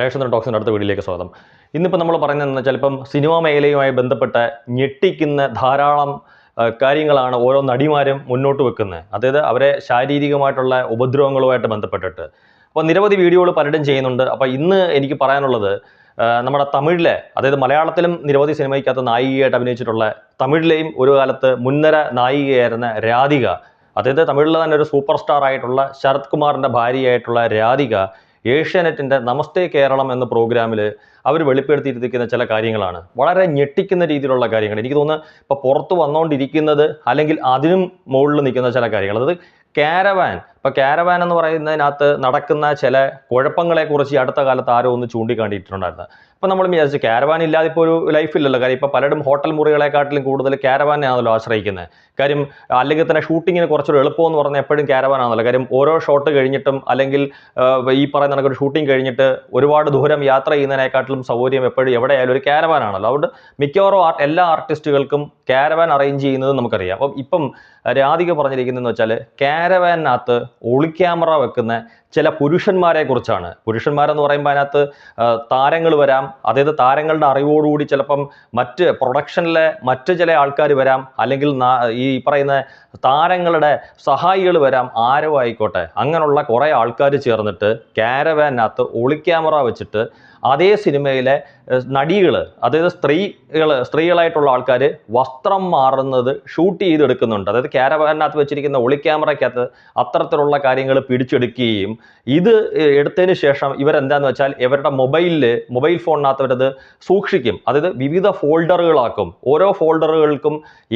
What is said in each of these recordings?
രേഷൻ ടോക്സിന്റെ അടുത്ത വീഡിയോയിലേക്ക് സ്വാഗതം. ഇന്നിപ്പോൾ നമ്മൾ പറഞ്ഞതെന്ന് വെച്ചാൽ ഇപ്പം സിനിമാ മേഖലയുമായി ബന്ധപ്പെട്ട ഞെട്ടിക്കുന്ന ധാരാളം കാര്യങ്ങളാണ് ഓരോ നടിമാരും മുന്നോട്ട് വെക്കുന്നത്. അതായത് അവരെ ശാരീരികമായിട്ടുള്ള ഉപദ്രവങ്ങളുമായിട്ട് ബന്ധപ്പെട്ടിട്ട്. അപ്പോൾ നിരവധി വീഡിയോകൾ പലരും ചെയ്യുന്നുണ്ട്. അപ്പോൾ ഇന്ന് എനിക്ക് പറയാനുള്ളത് നമ്മുടെ തമിഴിലെ അതായത് മലയാളത്തിലും നിരവധി സിനിമയ്ക്കകത്ത് നായികയായിട്ട് അഭിനയിച്ചിട്ടുള്ള തമിഴിലെയും ഒരു കാലത്ത് മുൻനിര നായികയായിരുന്ന രാധിക അതായത് തമിഴിലെ തന്നെ ഒരു സൂപ്പർ സ്റ്റാർ ആയിട്ടുള്ള ശരത് കുമാറിന്റെ ഭാര്യയായിട്ടുള്ള രാധിക ഏഷ്യാനെറ്റിന്റെ നമസ്തേ കേരളം എന്ന പ്രോഗ്രാമിൽ അവർ വെളിപ്പെടുത്തിയിരിക്കുന്ന ചില കാര്യങ്ങളാണ്. വളരെ ഞെട്ടിക്കുന്ന രീതിയിലുള്ള കാര്യങ്ങൾ. എനിക്ക് തോന്നുന്നു ഇപ്പോൾ പുറത്ത് വന്നുകൊണ്ടിരിക്കുന്നത് അല്ലെങ്കിൽ അതിനും മുകളിൽ നിൽക്കുന്ന ചില കാര്യങ്ങൾ. അതായത് കാരവാൻ ഇപ്പോൾ കാരവാൻ എന്ന് പറയുന്നതിനകത്ത് നടക്കുന്ന ചില കുഴപ്പങ്ങളെക്കുറിച്ച് ഈ അടുത്ത കാലത്ത് ആരോ ഒന്ന് ചൂണ്ടിക്കാണ്ടിട്ടുണ്ടായിരുന്നു അപ്പോൾ നമ്മൾ വിചാരിച്ചു കാരവാൻ ഇല്ലാതെ ഇപ്പോൾ ഒരു ലൈഫ് ഇല്ലല്ലോ. കാര്യം ഇപ്പോൾ പലരും ഹോട്ടൽ മുറികളെക്കാട്ടിലും കൂടുതൽ കാരവാനാണല്ലോ ആശ്രയിക്കുന്നത്. കാര്യം അല്ലെങ്കിൽ തന്നെ ഷൂട്ടിങ്ങിന് കുറച്ചൊരു എളുപ്പമെന്ന് പറഞ്ഞാൽ എപ്പോഴും കാരവാനാണല്ലോ കാര്യം ഓരോ ഷോട്ട് കഴിഞ്ഞിട്ടും അല്ലെങ്കിൽ ഈ പറയുന്ന ഒരു ഷൂട്ടിംഗ് കഴിഞ്ഞിട്ട് ഒരുപാട് ദൂരം യാത്ര ചെയ്യുന്നതിനെക്കാട്ടിലും സൗകര്യം എപ്പോഴും എവിടെയായാലും ഒരു കാരവാനാണല്ലോ അതുകൊണ്ട് മിക്കവാറും എല്ലാ ആർട്ടിസ്റ്റുകൾക്കും കാരവാൻ അറേഞ്ച് ചെയ്യുന്നത് നമുക്കറിയാം. അപ്പം ഇപ്പം രാധിക പറഞ്ഞിരിക്കുന്നതെന്ന് വെച്ചാൽ കാരവാനകത്ത് ഒളിക്യാമറ വെക്കുന്ന ചില പുരുഷന്മാരെ കുറിച്ചാണ് പുരുഷന്മാരെന്ന് പറയുമ്പോൾ അതിനകത്ത് താരങ്ങൾ വരാം. അതായത് താരങ്ങളുടെ അറിവോടുകൂടി ചിലപ്പം മറ്റ് പ്രൊഡക്ഷനിലെ മറ്റ് ചില ആൾക്കാർ വരാം. അല്ലെങ്കിൽ ഈ പറയുന്ന താരങ്ങളുടെ സഹായികൾ വരാം. ആരോ ആയിക്കോട്ടെ. അങ്ങനെയുള്ള കുറേ ആൾക്കാർ ചേർന്നിട്ട് ക്യാരവാനകത്ത് ഒളിക്യാമറ വെച്ചിട്ട് അതേ സിനിമയിലെ നടികൾ അതായത് സ്ത്രീകൾ സ്ത്രീകളായിട്ടുള്ള ആൾക്കാർ വസ്ത്രം മാറുന്നത് ഷൂട്ട് ചെയ്തെടുക്കുന്നുണ്ട്. അതായത് ക്യാരവാനകത്ത് വെച്ചിരിക്കുന്ന ഒളിക്യാമറയ്ക്കകത്ത് അത്തരത്തിലുള്ള കാര്യങ്ങൾ പിടിച്ചെടുക്കുകയും ഇത് എടുത്തതിന് ശേഷം ഇവരെന്താന്ന് വെച്ചാൽ ഇവരുടെ മൊബൈലിൽ മൊബൈൽ ഫോണിനകത്ത് അവരത് സൂക്ഷിക്കും. അതായത് വിവിധ ഫോൾഡറുകളാക്കും. ഓരോ ഫോൾഡറുകൾക്കും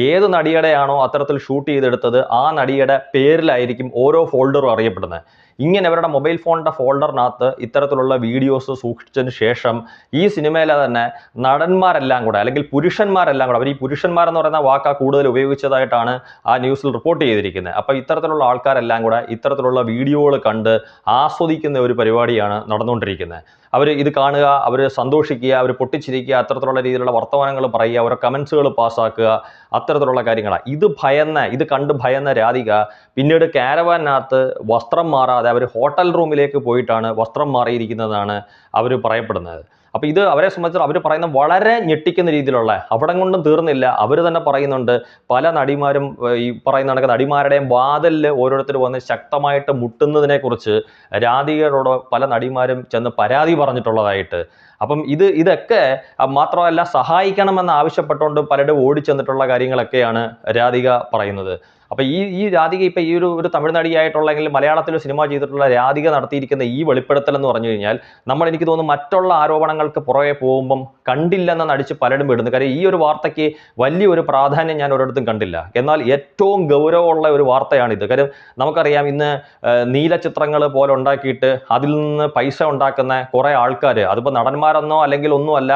ഏത് നടിയുടെയാണോ അത്തരത്തിൽ ഷൂട്ട് ചെയ്തെടുത്തത് ആ നടിയുടെ പേരിലായിരിക്കും ഓരോ ഫോൾഡറും അറിയപ്പെടുന്നത്. ഇങ്ങനെ അവരുടെ മൊബൈൽ ഫോണിന്റെ ഫോൾഡറിനകത്ത് ഇത്തരത്തിലുള്ള വീഡിയോസ് സൂക്ഷിച്ചതിന് ശേഷം ഈ സിനിമയിലെ തന്നെ നടന്മാരെല്ലാം കൂടെ അല്ലെങ്കിൽ പുരുഷന്മാരെല്ലാം കൂടെ അവർ ഈ പുരുഷന്മാരെന്ന് പറയുന്ന വാക്ക കൂടുതൽ ഉപയോഗിച്ചതായിട്ടാണ് ആ ന്യൂസിൽ റിപ്പോർട്ട് ചെയ്തിരിക്കുന്നത്. അപ്പോൾ ഇത്തരത്തിലുള്ള ആൾക്കാരെല്ലാം കൂടെ ഇത്തരത്തിലുള്ള വീഡിയോകൾ കണ്ട് ആസ്വദിക്കുന്ന ഒരു പരിപാടിയാണ് നടന്നുകൊണ്ടിരിക്കുന്നത്. അവർ ഇത് കാണുക അവർ സന്തോഷിക്കുക അവർ പൊട്ടിച്ചിരിക്കുക അത്തരത്തിലുള്ള രീതിയിലുള്ള വർത്തമാനങ്ങൾ പറയുക ഓരോ കമൻസുകൾ പാസ്സാക്കുക അത്തരത്തിലുള്ള കാര്യങ്ങളാണ്. ഇത് ഭയന്ന ഇത് കണ്ട് ഭയന്ന രാധിക പിന്നീട് കാരവാനകത്ത് വസ്ത്രം മാറാതെ അവർ ഹോട്ടൽ റൂമിലേക്ക് പോയിട്ടാണ് വസ്ത്രം മാറിയിരിക്കുന്നതാണ് അവർ പറയപ്പെടുന്നത്. അപ്പോൾ ഇത് അവരെ സംബന്ധിച്ച് അവർ പറയുന്ന വളരെ ഞെട്ടിക്കുന്ന രീതിയിലുള്ള അവിടെ കൊണ്ടും തീർന്നില്ല അവർ തന്നെ പറയുന്നുണ്ട് പല നടിമാരും ഈ പറയുന്ന കണക്ക് നടിമാരുടെയും വാതിലിൽ ഓരോരുത്തർ വന്ന് ശക്തമായിട്ട് മുട്ടുന്നതിനെക്കുറിച്ച് രാധികയോട് പല നടിമാരും ചെന്ന് പരാതി പറഞ്ഞിട്ടുള്ളതായിട്ട്. അപ്പം ഇത് ഇതൊക്കെ മാത്രമല്ല സഹായിക്കണമെന്ന് ആവശ്യപ്പെട്ടുകൊണ്ട് പലരും ഓടിച്ചെന്നിട്ടുള്ള കാര്യങ്ങളൊക്കെയാണ് രാധിക പറയുന്നത്. അപ്പോൾ ഈ ഈ രാധിക ഇപ്പൊ ഈ ഒരു ഒരു തമിഴ് നടിയായിട്ടുള്ള അല്ലെങ്കിൽ മലയാളത്തിൽ സിനിമ ചെയ്തിട്ടുള്ള രാധിക നടത്തിയിരിക്കുന്ന ഈ വെളിപ്പെടുത്തൽ എന്ന് പറഞ്ഞു കഴിഞ്ഞാൽ നമ്മൾ എനിക്ക് തോന്നുന്നു മറ്റുള്ള ആരോപണങ്ങൾക്ക് പുറകെ പോകുമ്പം കണ്ടില്ലെന്ന് നടിച്ച് പലരും വിടുന്നു കാര്യം ഈ ഒരു വാർത്തയ്ക്ക് വലിയൊരു പ്രാധാന്യം ഞാൻ ഒരിടത്തും കണ്ടില്ല. എന്നാൽ ഏറ്റവും ഗൗരവമുള്ള ഒരു വാർത്തയാണിത്. കാര്യം നമുക്കറിയാം ഇന്ന് നീല ചിത്രങ്ങൾ പോലെ ഉണ്ടാക്കിയിട്ട് അതിൽ നിന്ന് പൈസ ഉണ്ടാക്കുന്ന കുറേ ആൾക്കാർ അതിപ്പോൾ നടന്മാരെന്നോ അല്ലെങ്കിൽ ഒന്നുമല്ല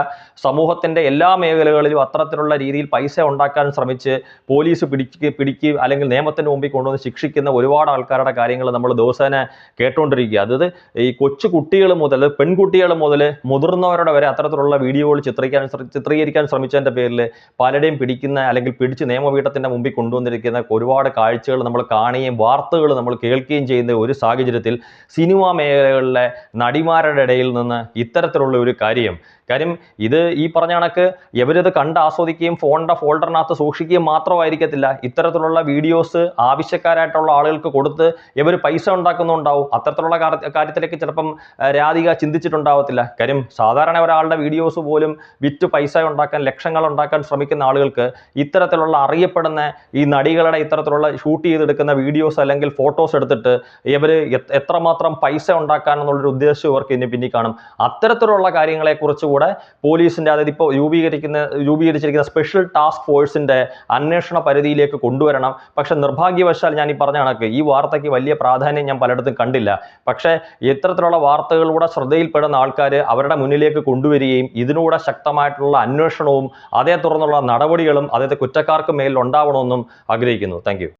സമൂഹത്തിന്റെ എല്ലാ മേഖലകളിലും അത്തരത്തിലുള്ള രീതിയിൽ പൈസ ഉണ്ടാക്കാൻ ശ്രമിച്ച് പോലീസ് പിടിക്ക് പിടിക്കുക അല്ലെങ്കിൽ നിയമത്തിന് മുമ്പിൽ കൊണ്ടുവന്ന് ശിക്ഷിക്കുന്ന ഒരുപാട് ആൾക്കാരുടെ കാര്യങ്ങൾ നമ്മൾ ദിവസേന കേട്ടുകൊണ്ടിരിക്കുക അതായത് ഈ കൊച്ചു കുട്ടികൾ മുതൽ പെൺകുട്ടികൾ മുതൽ മുതിർന്നവരുടെ വരെ അത്തരത്തിലുള്ള വീഡിയോകൾ ചിത്രീകരിക്കാൻ ചിത്രീകരിക്കാൻ ശ്രമിച്ചതിന്റെ പേരിൽ പലരെയും പിടിക്കുന്ന അല്ലെങ്കിൽ പിടിച്ച് നിയമപീഠത്തിന്റെ മുമ്പിൽ കൊണ്ടുവന്നിരിക്കുന്ന ഒരുപാട് കാഴ്ചകൾ നമ്മൾ കാണുകയും വാർത്തകൾ നമ്മൾ കേൾക്കുകയും ചെയ്യുന്ന ഒരു സാഹചര്യത്തിൽ സിനിമാ മേഖലകളിലെ നടിമാരുടെ ഇടയിൽ നിന്ന് ഇത്തരത്തിലുള്ള ഒരു കാര്യം കാര്യം ഇത് ഈ പറഞ്ഞ കണക്ക് ഇവരിത് കണ്ട് ആസ്വദിക്കുകയും ഫോണിന്റെ ഫോൾഡറിനകത്ത് സൂക്ഷിക്കുകയും മാത്രമായിരിക്കത്തില്ല. ഇത്തരത്തിലുള്ള വീഡിയോസ് ആവശ്യക്കാരായിട്ടുള്ള ആളുകൾക്ക് കൊടുത്ത് ഇവർ പൈസ ഉണ്ടാക്കുന്നുണ്ടാവും. അത്തരത്തിലുള്ള കാര- കാര്യത്തിലേക്ക് ചിലപ്പം രാധിക ചിന്തിച്ചിട്ടുണ്ടാവത്തില്ല. കാര്യം സാധാരണ ഒരാളുടെ വീഡിയോസ് പോലും വിറ്റ് പൈസ ഉണ്ടാക്കാൻ ലക്ഷങ്ങൾ ഉണ്ടാക്കാൻ ശ്രമിക്കുന്ന ആളുകൾക്ക് ഇത്തരത്തിലുള്ള അറിയപ്പെടുന്ന ഈ നടികളുടെ ഇത്തരത്തിലുള്ള ഷൂട്ട് ചെയ്തെടുക്കുന്ന വീഡിയോസ് അല്ലെങ്കിൽ ഫോട്ടോസ് എടുത്തിട്ട് ഇവർ എത്രമാത്രം പൈസ ഉണ്ടാക്കാൻ എന്നുള്ളൊരു ഉദ്ദേശം ഇവർക്ക് ഇനി പിന്നിൽ കാണും. അത്തരത്തിലുള്ള കാര്യങ്ങളെക്കുറിച്ച് കൂടെ പോലീസിന്റെ അതായത് ഇപ്പോൾ രൂപീകരിക്കുന്ന രൂപീകരിച്ചിരിക്കുന്ന സ്പെഷ്യൽ ടാസ്ക് ഫോഴ്സിന്റെ അന്വേഷണ പരിധിയിലേക്ക് കൊണ്ടുവരണം. പക്ഷെ നിർഭാഗ്യവശാൽ ഞാൻ ഈ പറഞ്ഞ കണക്ക് ഈ വാർത്തയ്ക്ക് വലിയ പ്രാധാന്യം ഞാൻ പലയിടത്തും കണ്ടില്ല. പക്ഷേ ഇത്തരത്തിലുള്ള വാർത്തകളിലൂടെ ശ്രദ്ധയിൽപ്പെടുന്ന ആൾക്കാർ അവരുടെ മുന്നിലേക്ക് കൊണ്ടുവരികയും ഇതിനൂടെ ശക്തമായിട്ടുള്ള അന്വേഷണവും അതേ തുടർന്നുള്ള നടപടികളും അതേ കുറ്റക്കാർക്ക് മേലിൽ ഉണ്ടാവണമെന്നും ആഗ്രഹിക്കുന്നു. താങ്ക്